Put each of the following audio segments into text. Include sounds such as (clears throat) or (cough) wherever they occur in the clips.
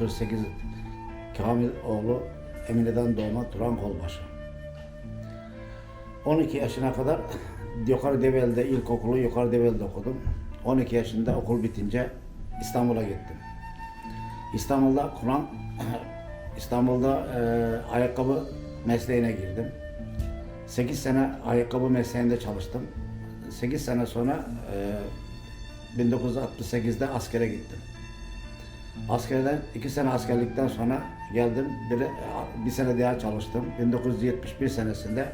kazasında 1948 Kamil oğlu Emine'den doğma Turan Kolbaşı. 12 yaşına kadar Yukarı Develi'de ilkokulu Yukarı Develi'de okudum. 12 yaşında okul bitince İstanbul'a gittim. İstanbul'da Kur'an (clears throat) İstanbul'da e, ayakkabı mesleğine girdim. 8 sene ayakkabı mesleğinde çalıştım. 8 sene sonra e, 1968'de askere gittim. Askerden iki sene askerlikten sonra geldim. Bir, bir sene daha çalıştım. 1971 senesinde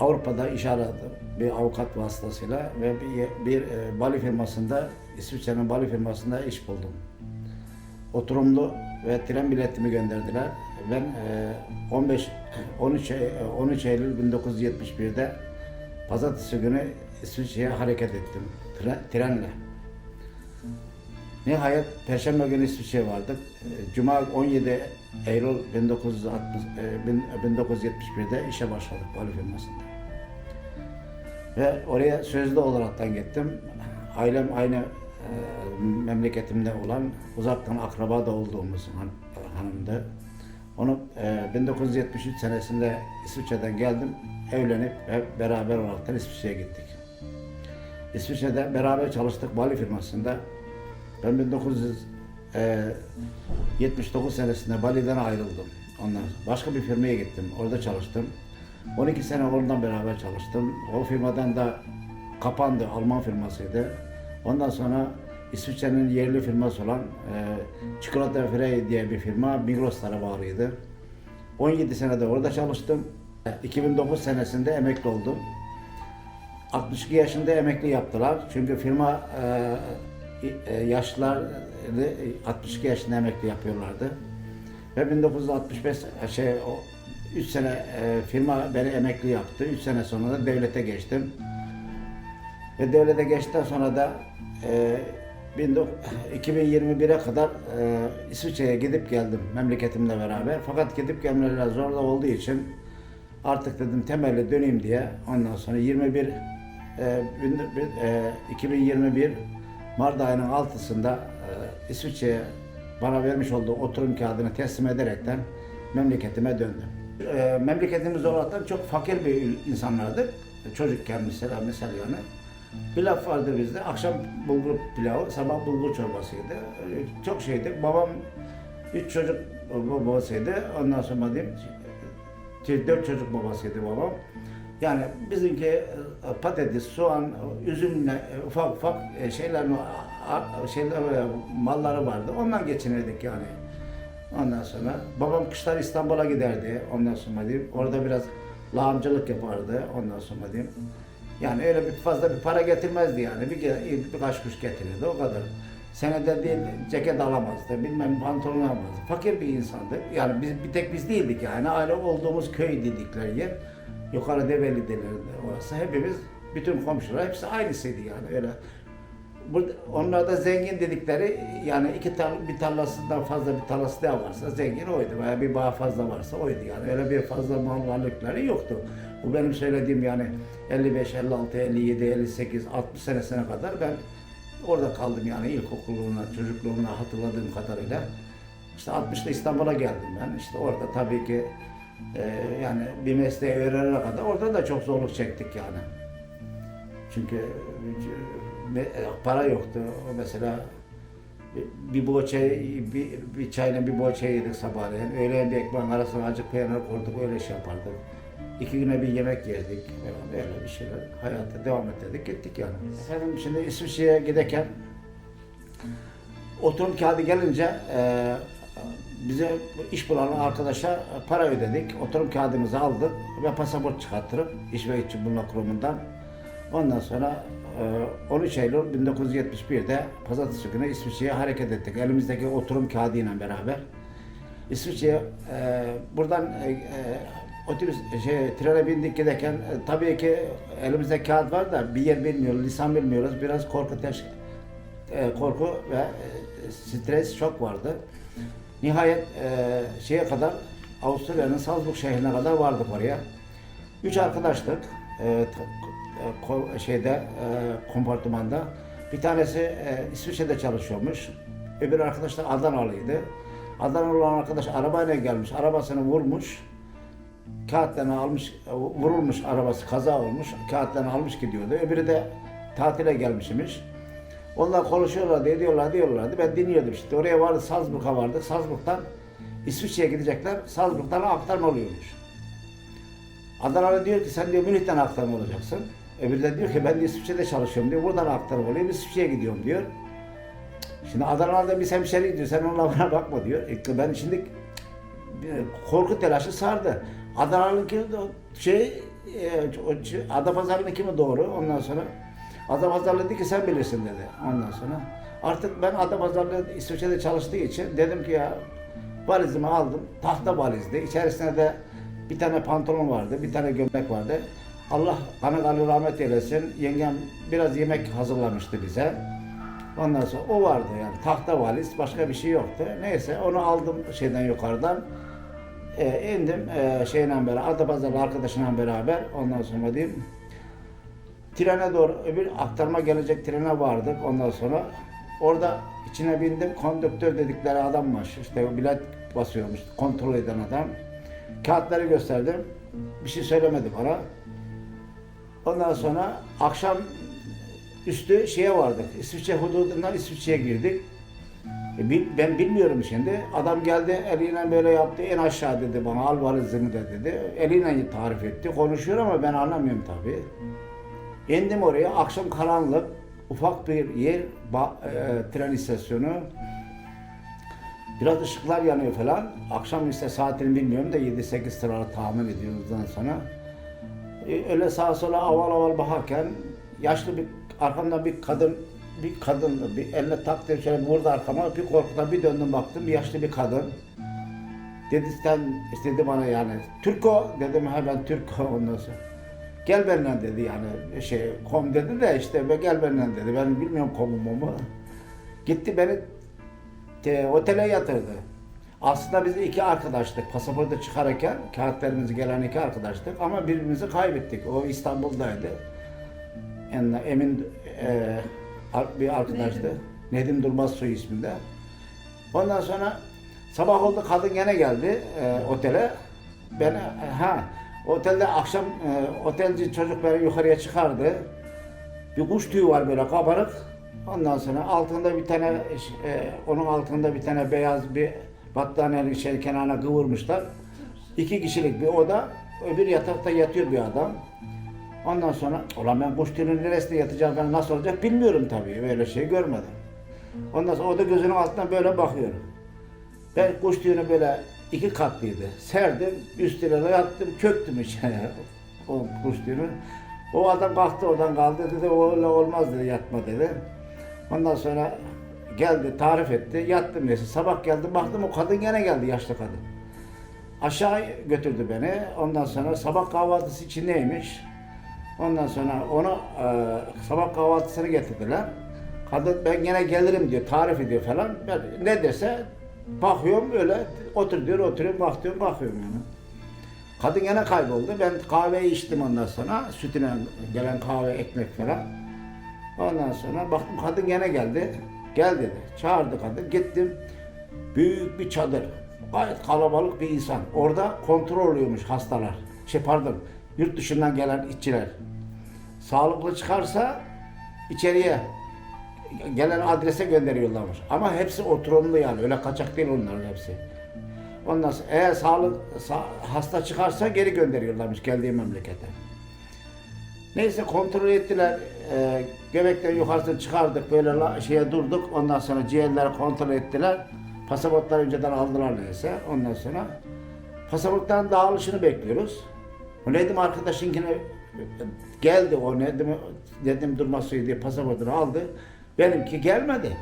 Avrupa'da iş aradım bir avukat vasıtasıyla ve bir, bir e, Bali firmasında İsviçre'nin Bali firmasında iş buldum. Oturumlu ve tren biletimi gönderdiler. Ben e, 15 13 Ey- 13 Eylül 1971'de pazartesi günü İsviçre'ye hareket ettim Tre- trenle. Nihayet Perşembe günü İsviçre'ye vardık. E, Cuma 17 Eylül 1960, e, bin- 1971'de işe başladık Bali firmasında. Ve oraya sözlü olaraktan gittim. Ailem aynı e, memleketimde olan, uzaktan akraba da olduğumuz han, hanımdı. Onu e, 1973 senesinde İsviçre'den geldim. Evlenip ve beraber olaraktan İsviçre'ye gittik. İsviçre'de beraber çalıştık Bali firmasında. Ben 1979 senesinde Bali'den ayrıldım. Ondan başka bir firmaya gittim. Orada çalıştım. 12 sene oradan beraber çalıştım. O firmadan da kapandı. Alman firmasıydı. Ondan sonra İsviçre'nin yerli firması olan e, Çikolata Frey diye bir firma Migros'lara bağlıydı. 17 sene de orada çalıştım. 2009 senesinde emekli oldum. 62 yaşında emekli yaptılar. Çünkü firma e, e, yaşlıları 62 yaşında emekli yapıyorlardı. Ve 1965 şey o 3 sene e, firma beni emekli yaptı. 3 sene sonra da devlete geçtim. Ve devlete geçtikten sonra da e, 19 2021'e kadar e, İsviçre'ye gidip geldim memleketimle beraber. Fakat gidip gelmeler zorla olduğu için artık dedim temelli döneyim diye ondan sonra 21 e, bin- bin- e, 2021 Mart ayının 6'sında e, İsviçre'ye bana vermiş olduğu oturum kağıdını teslim ederekten memleketime döndüm. E, memleketimiz olarak çok fakir bir insanlardık. Çocukken mesela mesela yani. Bir laf vardı bizde. Akşam bulgur pilavı, sabah bulgur çorbasıydı. E, Çok şeydi. Babam üç çocuk babasıydı. Ondan sonra diyeyim şey, dört çocuk babasıydı babam. Yani bizimki e, patates, soğan, üzümle e, ufak ufak e, şeyler şeyler malları vardı. Ondan geçinirdik yani. Ondan sonra babam kışlar İstanbul'a giderdi. Ondan sonra diyeyim orada biraz lağımcılık yapardı. Ondan sonra diyeyim. Yani öyle bir fazla bir para getirmezdi yani. Bir birkaç kuş getirirdi o kadar. Senede değil ceket alamazdı, bilmem pantolon alamazdı. Fakir bir insandı. Yani biz bir tek biz değildik yani. Aile olduğumuz köy dedikleri yer. Yukarı Develi denirdi orası. Hepimiz, bütün komşular hepsi aynısıydı yani öyle. Burada, onlar da zengin dedikleri yani iki tar bir tarlasından fazla bir tarlası daha varsa zengin oydu. Veya bir bağ fazla varsa oydu yani. Öyle bir fazla mal varlıkları yoktu. Bu benim söylediğim yani 55, 56, 57, 58, 60 senesine kadar ben orada kaldım yani ilkokuluna, çocukluğumuna hatırladığım kadarıyla. İşte 60'da İstanbul'a geldim ben. İşte orada tabii ki e, yani bir mesleği öğrenene kadar orada da çok zorluk çektik yani. Çünkü e, me- para yoktu. Mesela bir- bir boğaça, bir, bir çayla bir boğaça yedik sabahleyin. Öğleyin bir ekmeğin arasına acık peynir koyduk, öyle şey yapardık. İki güne bir yemek yerdik. falan, Öyle bir şeyler. Hayata devam ettirdik, gittik yani. Efendim şimdi İsviçre'ye giderken oturum kağıdı gelince e, bize iş bulan arkadaşa para ödedik. Oturum kağıdımızı aldık ve pasaport çıkarttırıp İş ve İşçi Bulma Kurumu'ndan. Ondan sonra e, 13 Eylül 1971'de pazartesi günü İsviçre'ye hareket ettik. Elimizdeki oturum kağıdıyla beraber. İsviçre'ye e, buradan e, e, otobüs şey trene bindik giderken e, tabii ki elimizde kağıt var da bir yer bilmiyoruz, lisan bilmiyoruz. Biraz korku teş, e, korku ve e, stres çok vardı. Nihayet e, şeye kadar Avusturya'nın Salzburg şehrine kadar vardık oraya. Üç arkadaştık. E, e, ko- şeyde e, kompartımanda. Bir tanesi e, İsviçre'de çalışıyormuş. Öbür arkadaş da Adanalıydı. Adanalı olan arkadaş arabayla gelmiş, arabasını vurmuş. Kağıtlarını almış, vurulmuş arabası kaza olmuş, kağıtlarını almış gidiyordu. Öbürü de tatile gelmişmiş. Onlar konuşuyorlardı, ediyorlar, diyorlardı. Ben dinliyordum işte. Oraya vardı, Salzburg'a vardık. Salzburg'dan İsviçre'ye gidecekler. Salzburg'dan aktarma oluyormuş. Adanalı diyor ki sen diyor Münih'ten aktarma olacaksın. Öbürü de diyor ki ben de İsviçre'de çalışıyorum diyor. Buradan aktarma olayım, İsviçre'ye gidiyorum diyor. Şimdi Adana'da bir hemşeri diyor, sen ona bana bakma diyor. E, ben şimdi korku telaşı sardı. Adana'nınki de şey, e, Adapazarı'nınki mi doğru? Ondan sonra Adapazarlı dedi ki sen bilirsin dedi. Ondan sonra artık ben Adapazarlı İsviçre'de çalıştığı için dedim ki ya valizimi aldım. Tahta valizdi. İçerisinde de bir tane pantolon vardı, bir tane gömlek vardı. Allah kanı kanı rahmet eylesin. Yengem biraz yemek hazırlamıştı bize. Ondan sonra o vardı yani tahta valiz başka bir şey yoktu. Neyse onu aldım şeyden yukarıdan. E, indim e, şeyle beraber Adapazarı arkadaşımla beraber ondan sonra diyeyim trene doğru öbür aktarma gelecek trene vardık ondan sonra orada içine bindim kondüktör dedikleri adam var işte bilet basıyormuş kontrol eden adam kağıtları gösterdim bir şey söylemedi bana ondan sonra akşam üstü şeye vardık İsviçre hududundan İsviçre'ye girdik e, ben bilmiyorum şimdi. Adam geldi eliyle böyle yaptı. En aşağı dedi bana al valizini de dedi. Eliyle tarif etti. Konuşuyor ama ben anlamıyorum tabii. İndim oraya. Akşam karanlık. Ufak bir yer. e, tren istasyonu. Biraz ışıklar yanıyor falan. Akşam işte saatini bilmiyorum da 7-8 sıralı tahmin ediyoruz ondan sonra. E, öyle sağa sola aval aval bakarken yaşlı bir arkamdan bir kadın bir kadın bir eline taktı şöyle vurdu arkama bir korkudan bir döndüm baktım bir yaşlı bir kadın. Dedi sen istedi bana yani Türko dedim ha ben Türko ondan sonra. Gel benimle dedi yani şey kom dedi de işte be gel benimle dedi ben bilmiyorum komu mu. Gitti beni te, otele yatırdı. Aslında biz iki arkadaştık. Pasaportu çıkarırken kağıtlarımız gelen iki arkadaştık ama birbirimizi kaybettik. O İstanbul'daydı. Yani Emin e, bir arkadaştı. Nedim Durmaz Soy isminde. Ondan sonra sabah oldu kadın gene geldi e, otele. Ben e, ha otelde akşam e, otelci çocuk yukarıya çıkardı. Bir kuş tüyü var böyle kabarık. Ondan sonra altında bir tane e, onun altında bir tane beyaz bir battaniyenin şey kenarına kıvırmışlar. İki kişilik bir oda. Öbür yatakta yatıyor bir adam. Ondan sonra ulan ben kuş tüyünün neresinde yatacağım ben nasıl olacak bilmiyorum tabii. Böyle şey görmedim. Ondan sonra o da gözünün altından böyle bakıyor. Ben kuş tüyünü böyle iki katlıydı. Serdim, üstüne yattım, çöktüm içine (laughs) o kuş. O adam kalktı oradan kaldı dedi, öyle olmaz dedi, yatma dedi. Ondan sonra geldi, tarif etti, yattım neyse. Sabah geldim, baktım o kadın gene geldi, yaşlı kadın. Aşağı götürdü beni. Ondan sonra sabah kahvaltısı için neymiş? Ondan sonra onu e, sabah kahvaltısını getirdiler. Kadın ben gene gelirim diyor, tarif ediyor falan. Ben ne dese bakıyorum öyle otur diyor, oturuyorum, bak diyorum, bakıyorum yani. Kadın gene kayboldu. Ben kahveyi içtim ondan sonra. Sütüne gelen kahve, ekmek falan. Ondan sonra baktım kadın gene geldi. Gel dedi. Çağırdı kadın. Gittim. Büyük bir çadır. Gayet kalabalık bir insan. Orada kontrol oluyormuş hastalar. Şey pardon, yurt dışından gelen işçiler. Sağlıklı çıkarsa içeriye gelen adrese gönderiyorlarmış. Ama hepsi oturumlu yani. Öyle kaçak değil onların hepsi. Ondan sonra eğer sağlık sa- hasta çıkarsa geri gönderiyorlarmış geldiği memlekete. Neyse kontrol ettiler. E, göbekten yukarısını çıkardık böyle la- şeye durduk. Ondan sonra ciğerleri kontrol ettiler. Pasaportları önceden aldılar neyse. Ondan sonra pasaportların dağılışını bekliyoruz. O Nedim arkadaşınkine geldi o Nedim, Nedim diye pasaportunu aldı. Benimki gelmedi.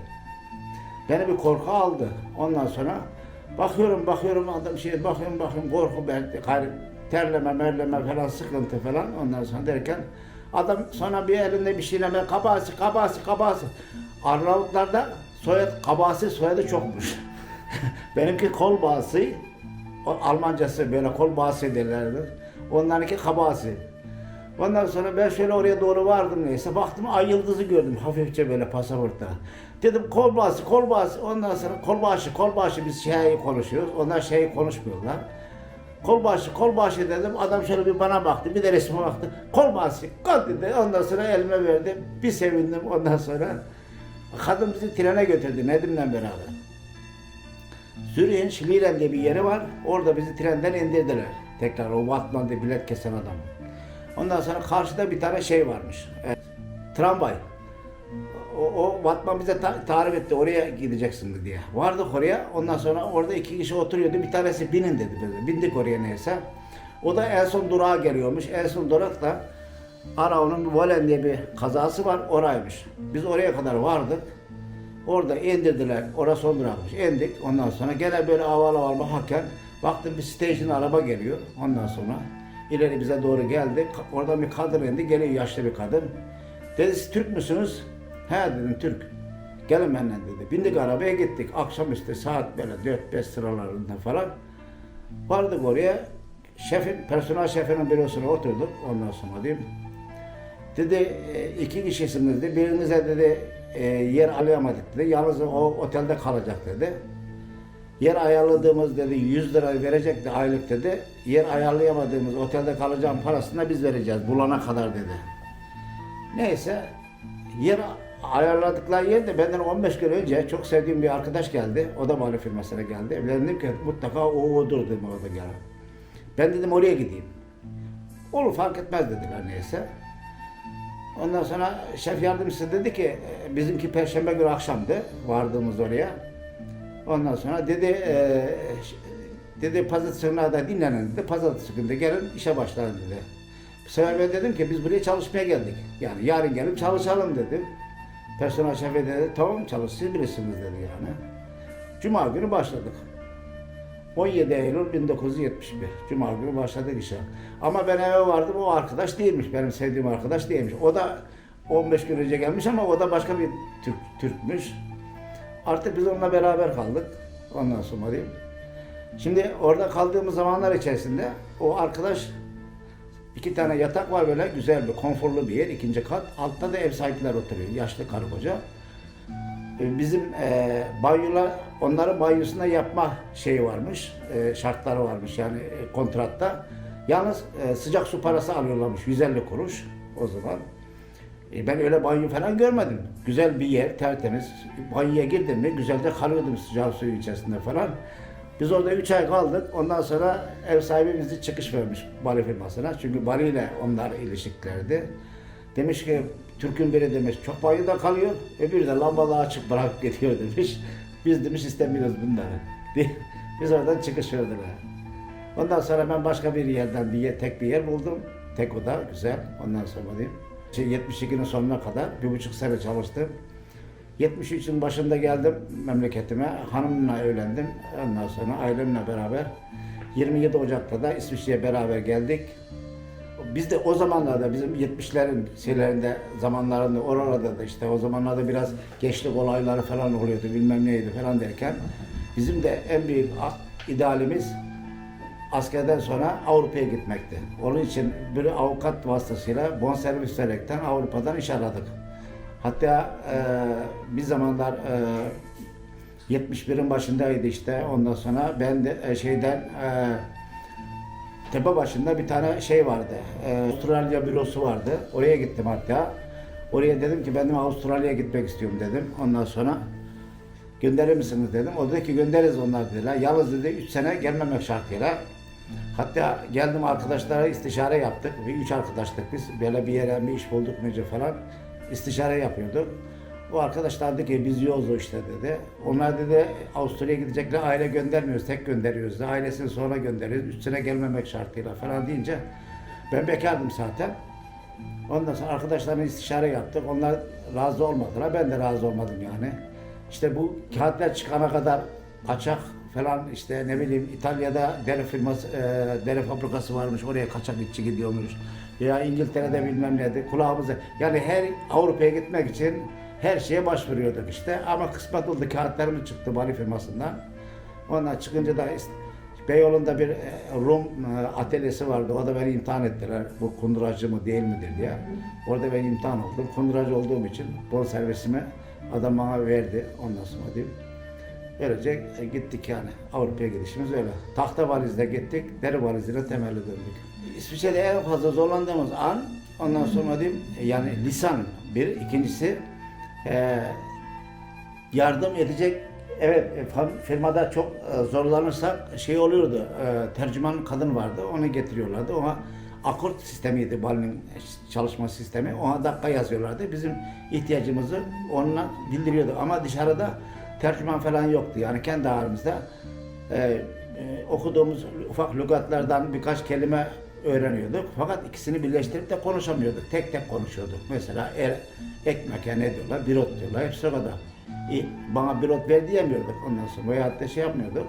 Beni bir korku aldı. Ondan sonra bakıyorum bakıyorum adam şey bakıyorum bakıyorum korku gayrı terleme merleme falan sıkıntı falan ondan sonra derken adam sonra bir elinde bir şeyle kabası kabası kabası Arnavutlarda soyad kabası soyadı çokmuş. (laughs) Benimki kol bağısı Almancası böyle kol bağısı derlerdi. Onlarınki kabası. Ondan sonra ben şöyle oraya doğru vardım neyse. Baktım ay yıldızı gördüm hafifçe böyle pasaportta. Dedim kolbağası, kolbağası. Ondan sonra kolbaşı, kolbaşı biz şeyi konuşuyoruz. Onlar şeyi konuşmuyorlar. Kolbaşı, kolbaşı dedim. Adam şöyle bir bana baktı, bir de resme baktı. Kolbaşı, kol dedi. Ondan sonra elime verdi. Bir sevindim ondan sonra. Kadın bizi trene götürdü Nedim'le beraber. Zürih'in Şliren diye bir yeri var. Orada bizi trenden indirdiler. Tekrar o Vatman'da bilet kesen adam. Ondan sonra karşıda bir tane şey varmış. E, tramvay. O, o Vatman bize ta- tarif etti oraya gideceksin diye. Vardık oraya. Ondan sonra orada iki kişi oturuyordu. Bir tanesi binin dedi bize. Bindik oraya neyse. O da en son durağa geliyormuş. En son durak da Arao'nun Volen diye bir kazası var. Oraymış. Biz oraya kadar vardık. Orada indirdiler. Orası son durakmış. İndik. Ondan sonra gene böyle aval aval bakarken baktım bir station araba geliyor. Ondan sonra ileri bize doğru geldi. Oradan bir kadın indi. Geliyor yaşlı bir kadın. Dedi siz Türk müsünüz? He dedim Türk. Gelin benden dedi. Bindik arabaya gittik. Akşamüstü saat böyle 4-5 sıralarında falan. Vardık oraya. Şefin, personel şefinin bürosuna oturduk. Ondan sonra diyeyim. Dedi "e, iki kişisiniz dedi. Birinize dedi e, yer alamadık dedi. Yalnız o otelde kalacak dedi. Yer ayarladığımız dedi 100 lira verecekti aylık dedi. Yer ayarlayamadığımız otelde kalacağım parasını da biz vereceğiz bulana kadar dedi. Neyse yer ayarladıkları yerde benden 15 gün önce çok sevdiğim bir arkadaş geldi. O da mali firmasına geldi. Ben dedim ki mutlaka o odur dedim orada gelen. Ben dedim oraya gideyim. Olur fark etmez dediler neyse. Ondan sonra şef yardımcısı dedi ki e, bizimki perşembe günü akşamdı vardığımız oraya. Ondan sonra dedi e, dedi pazartesi günü da dinlenin dedi. Pazartesi günü de gelin işe başlayın dedi. Bu sefer ben dedim ki biz buraya çalışmaya geldik. Yani yarın gelip çalışalım dedim. Personel şefi dedi tamam çalış siz bilirsiniz dedi yani. Cuma günü başladık. 17 Eylül 1971. Cuma günü başladık işe. Ama ben eve vardım o arkadaş değilmiş. Benim sevdiğim arkadaş değilmiş. O da 15 gün önce gelmiş ama o da başka bir Türk, Türkmüş. Artık biz onunla beraber kaldık. Ondan sonra diyeyim. Şimdi orada kaldığımız zamanlar içerisinde o arkadaş iki tane yatak var böyle güzel bir konforlu bir yer ikinci kat. Altta da ev sahipleri oturuyor. Yaşlı karı koca. E, Bizim e, banyolar, onların banyosunda yapma şeyi varmış, e, şartları varmış yani e, kontratta. Yalnız e, sıcak su parası alıyorlarmış 150 kuruş o zaman. E, ben öyle banyo falan görmedim. Güzel bir yer, tertemiz. Banyoya girdim mi güzelce kalıyordum sıcak suyun içerisinde falan. Biz orada 3 ay kaldık. Ondan sonra ev sahibi bizi çıkış vermiş Bali firmasına. Çünkü Bali ile onlar ilişkilerdi. Demiş ki Türk'ün biri demiş çok banyoda kalıyor. Öbürü de lambalı açık bırakıp gidiyor demiş. Biz demiş istemiyoruz bunları. (laughs) Biz oradan çıkış verdiler. Ondan sonra ben başka bir yerden bir yer, tek bir yer buldum. Tek oda güzel. Ondan sonra diyeyim. Şey, 72'nin sonuna kadar bir buçuk sene çalıştım. 73'ün başında geldim memleketime. Hanımla evlendim. Ondan sonra ailemle beraber 27 Ocak'ta da İsviçre'ye beraber geldik. Biz de o zamanlarda bizim 70'lerin şeylerinde zamanlarında oralarda da işte o zamanlarda biraz gençlik olayları falan oluyordu bilmem neydi falan derken bizim de en büyük idealimiz askerden sonra Avrupa'ya gitmekti. Onun için bir avukat vasıtasıyla bonservis vererekten Avrupa'dan iş aradık. Hatta e, bir zamanlar e, 71'in başındaydı işte ondan sonra ben de e, şeyden e, tepe başında bir tane şey vardı. e, Avustralya bürosu vardı. Oraya gittim hatta. Oraya dedim ki ben de Avustralya'ya gitmek istiyorum dedim. Ondan sonra gönderir misiniz dedim. O dedi ki göndeririz onlar dediler. Yalnız dedi 3 sene gelmemek şartıyla. Hatta geldim arkadaşlara istişare yaptık. Bir üç arkadaştık biz. Böyle bir yere bir iş bulduk muydu falan. İstişare yapıyorduk. O arkadaşlar dedi ki biz yoluz işte dedi. Onlar dedi Avusturya'ya gidecekler aile göndermiyoruz tek gönderiyoruz da ailesini sonra gönderiyoruz. Üç sene gelmemek şartıyla falan deyince ben bekardım zaten. Ondan sonra arkadaşlarla istişare yaptık. Onlar razı olmadılar. Ben de razı olmadım yani. İşte bu kağıtlar çıkana kadar kaçak falan işte ne bileyim İtalya'da deri firması, e, deri fabrikası varmış. Oraya kaçak işçi gidiyormuş. Ya İngiltere'de bilmem neydi. Kulağımıza yani her Avrupa'ya gitmek için her şeye başvuruyorduk işte. Ama kısmet oldu kağıtlarımız çıktı Bali firmasından. Ondan çıkınca da ist- Beyoğlu'nda bir e, Rum e, atölyesi vardı. O da beni imtihan ettiler. Bu kunduracı mı değil midir diye. Orada ben imtihan oldum. Kunduracı olduğum için bon servisimi adam bana verdi. Ondan sonra diyeyim. Böylece e, gittik yani. Avrupa'ya gidişimiz öyle. Tahta valizle gittik. Deri valiziyle temelli döndük. İsviçre'de en fazla zorlandığımız an ondan sonra diyeyim e, yani lisan bir. ikincisi e, yardım edecek evet e, firmada çok e, zorlanırsak şey oluyordu tercüman kadın vardı onu getiriyorlardı ona akort sistemiydi Bali'nin çalışma sistemi ona dakika yazıyorlardı bizim ihtiyacımızı onunla bildiriyordu ama dışarıda tercüman falan yoktu yani kendi aramızda e, e, okuduğumuz ufak lügatlardan birkaç kelime öğreniyorduk. Fakat ikisini birleştirip de konuşamıyorduk. Tek tek konuşuyorduk. Mesela er, ekmeğe ne diyorlar? Birot diyorlar. Hepsi o kadar. İyi, bana birot ver diyemiyorduk ondan sonra. Veyahut da şey yapmıyorduk.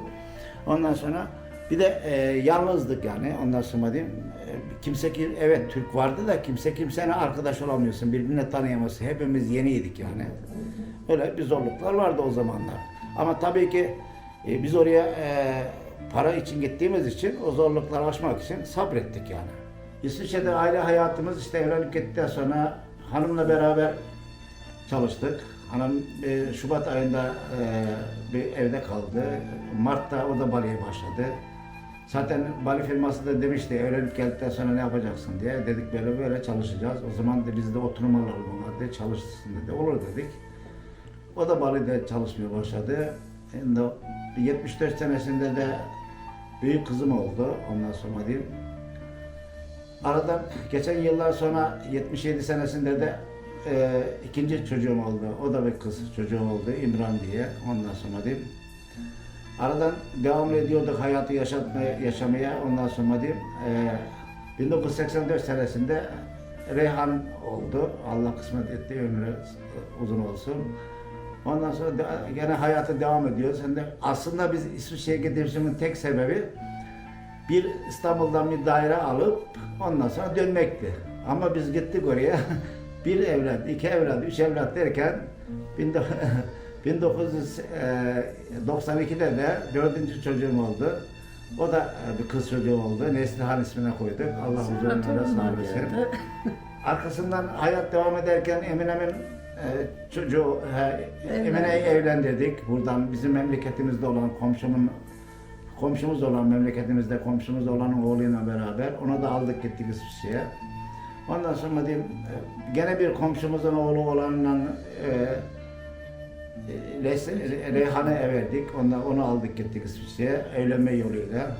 Ondan sonra bir de e, yalnızdık yani ondan sonra diyeyim. E, kimse ki evet Türk vardı da kimse kimsenin arkadaş olamıyorsun. Birbirini tanıyamazsın. Hepimiz yeniydik yani. Öyle bir zorluklar vardı o zamanlar. Ama tabii ki e, biz oraya e, para için gittiğimiz için o zorlukları aşmak için sabrettik yani. İsviçre'de aile hayatımız işte evlenip gittikten sonra hanımla beraber çalıştık. Hanım e, Şubat ayında e, bir evde kaldı. Mart'ta o da Bali'ye başladı. Zaten Bali firması da demişti evlenip geldikten sonra ne yapacaksın diye. Dedik böyle böyle çalışacağız. O zaman da bizde oturum alalım onlar dedi. Çalışsın dedi. Olur dedik. O da Bali'de çalışmaya başladı. Şimdi 74 senesinde de büyük kızım oldu. Ondan sonra diyeyim. Aradan geçen yıllar sonra 77 senesinde de e, ikinci çocuğum oldu. O da bir kız çocuğum oldu. İmran diye. Ondan sonra diyeyim. Aradan devam ediyorduk hayatı yaşatmaya, yaşamaya. Ondan sonra diyeyim. e, 1984 senesinde Reyhan oldu. Allah kısmet etti. Ömrü uzun olsun. Ondan sonra de, gene hayata devam ediyoruz. De aslında biz İsviçre'ye gidişimin tek sebebi bir İstanbul'dan bir daire alıp ondan sonra dönmekti. Ama biz gittik oraya. (laughs) bir evlat, iki evlat, üç evlat derken (laughs) 1992'de de dördüncü çocuğum oldu. O da e, bir kız çocuğu oldu. Neslihan ismine koyduk. Allah Torunlar sağ geldi. (laughs) Arkasından hayat devam ederken Emine'min e, çocuğu. Emine'yi evlendirdik. Buradan bizim memleketimizde olan komşumun komşumuz olan memleketimizde komşumuz olan oğluyla beraber onu da aldık gittik İsviçre'ye. Ondan sonra diyeyim e, gene bir komşumuzun oğlu olanla e, Reyhan'ı everdik. Ondan, onu aldık gittik İsviçre'ye evlenme yoluyla.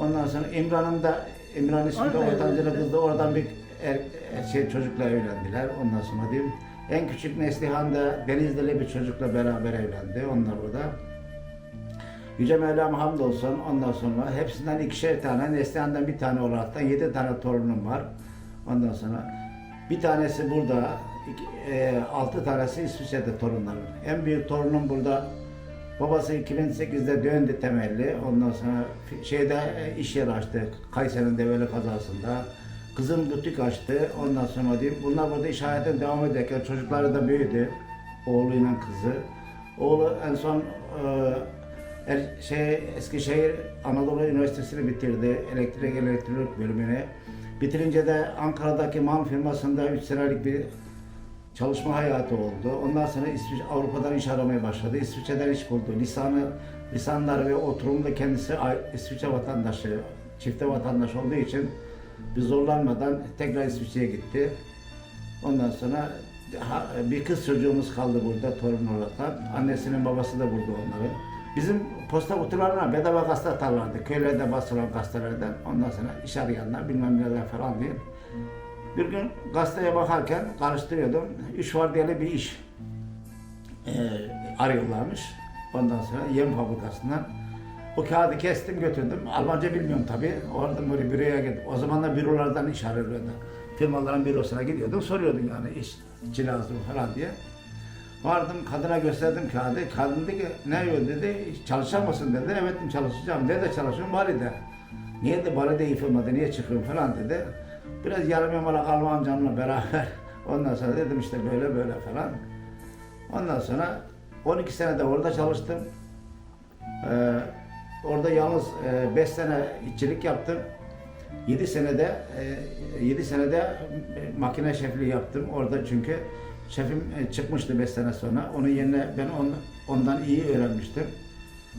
Ondan sonra İmran'ın da İmran ismi de Orada ortancılı evlendi. kız da oradan bir er, şey çocukla evlendiler. Ondan sonra diyeyim en küçük Neslihan da Denizli'li bir çocukla beraber evlendi. Onlar orada. Yüce Mevlam hamdolsun ondan sonra hepsinden ikişer tane, Neslihan'dan bir tane olarak da yedi tane torunum var. Ondan sonra bir tanesi burada, e, altı tanesi İsviçre'de torunlarım. En büyük torunum burada Babası 2008'de döndü temelli. Ondan sonra şeyde e, iş yeri açtı. Kayseri'nin develi kazasında. Kızım butik açtı. Ondan sonra diyeyim. Bunlar burada iş hayatına devam ederken çocukları da büyüdü. Oğluyla kızı. Oğlu en son e, er- şey Eskişehir Anadolu Üniversitesi'ni bitirdi. Elektrik elektronik bölümünü. Bitirince de Ankara'daki MAN firmasında 3 senelik bir çalışma hayatı oldu. Ondan sonra İsviçre, Avrupa'dan iş aramaya başladı. İsviçre'den iş buldu. Lisanı, lisanlar ve oturumda kendisi İsviçre vatandaşı, çifte vatandaş olduğu için bir zorlanmadan tekrar İsviçre'ye gitti. Ondan sonra bir kız çocuğumuz kaldı burada torun olarak. Annesinin babası da burada onları. Bizim posta kutularına bedava gazete atarlardı. Köylerde basılan gazetelerden. Ondan sonra iş arayanlar bilmem neler falan diye. Bir gün gazeteye bakarken karıştırıyordum. Üç var diye bir iş e, arıyorlarmış. Ondan sonra yem fabrikasından. O kağıdı kestim götürdüm. Almanca bilmiyorum tabii. Oradan böyle büroya gittim. O zaman da bürolardan iş arıyorlardı. Firmaların bürosuna gidiyordum. Soruyordum yani iş için lazım falan diye. Vardım kadına gösterdim kağıdı. Kadın dedi ki ne yiyor dedi. Çalışacak mısın dedi. Evet çalışacağım. Nerede çalışıyorum? Bali'de. Niye de Bali'de iyi firmada niye çıkıyorum falan dedi. Biraz yarım yamalak Alman amcamla beraber. Ondan sonra dedim işte böyle böyle falan. Ondan sonra 12 sene de orada çalıştım. Ee, Orada yalnız 5 sene işçilik yaptım. 7 senede 7 senede e, makine şefliği yaptım. Orada çünkü şefim e, çıkmıştı 5 sene sonra. Onun yerine ben on- ondan iyi öğrenmiştim.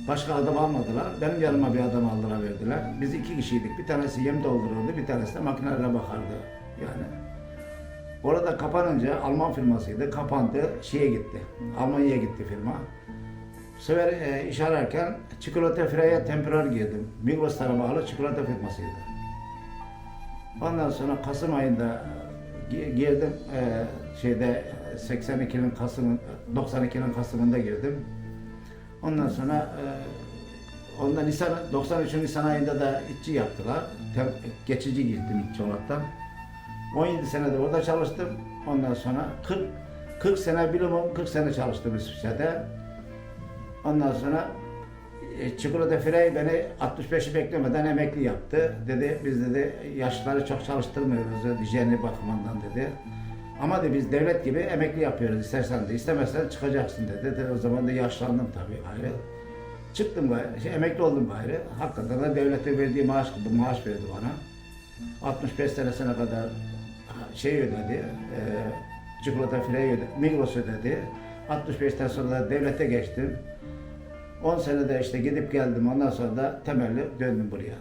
Başka adam almadılar. Benim yanıma bir adam aldılar verdiler. Biz iki kişiydik. Bir tanesi yem doldururdu, bir tanesi de makinelere bakardı. Yani Orada kapanınca Alman firmasıydı. Kapandı. Şeye gitti. Almanya'ya gitti firma. Bu sefer e, iş ararken çikolata Freya temporal girdim. Migros'lara bağlı çikolata firmasıydı. Ondan sonra Kasım ayında gi- girdim. E, şeyde e, 82'nin Kasım 92'nin Kasım'ında girdim. Ondan sonra e, ondan Nisan 93'ün Nisan ayında da işçi yaptılar. Tem- geçici gittim işçi olaraktan. 17 senede orada çalıştım. Ondan sonra 40 40 sene bilimum 40 sene çalıştım İsviçre'de. Ondan sonra e, Çikolata Frey beni 65'i beklemeden emekli yaptı. Dedi biz dedi yaşlıları çok çalıştırmıyoruz dedi, hijyeni bakımından dedi. Ama de biz devlet gibi emekli yapıyoruz istersen de istemezsen çıkacaksın dedi. dedi. O zaman da yaşlandım tabii gayrı. Çıktım gayrı, şey, emekli oldum gayrı. Hakikaten de devlete verdiği maaş gibi maaş verdi bana. 65 senesine kadar şey ödedi, e, çikolata fileyi ödedi, Migros ödedi. 65'ten sonra devlete geçtim. 10 senede işte gidip geldim ondan sonra da temelli döndüm buraya.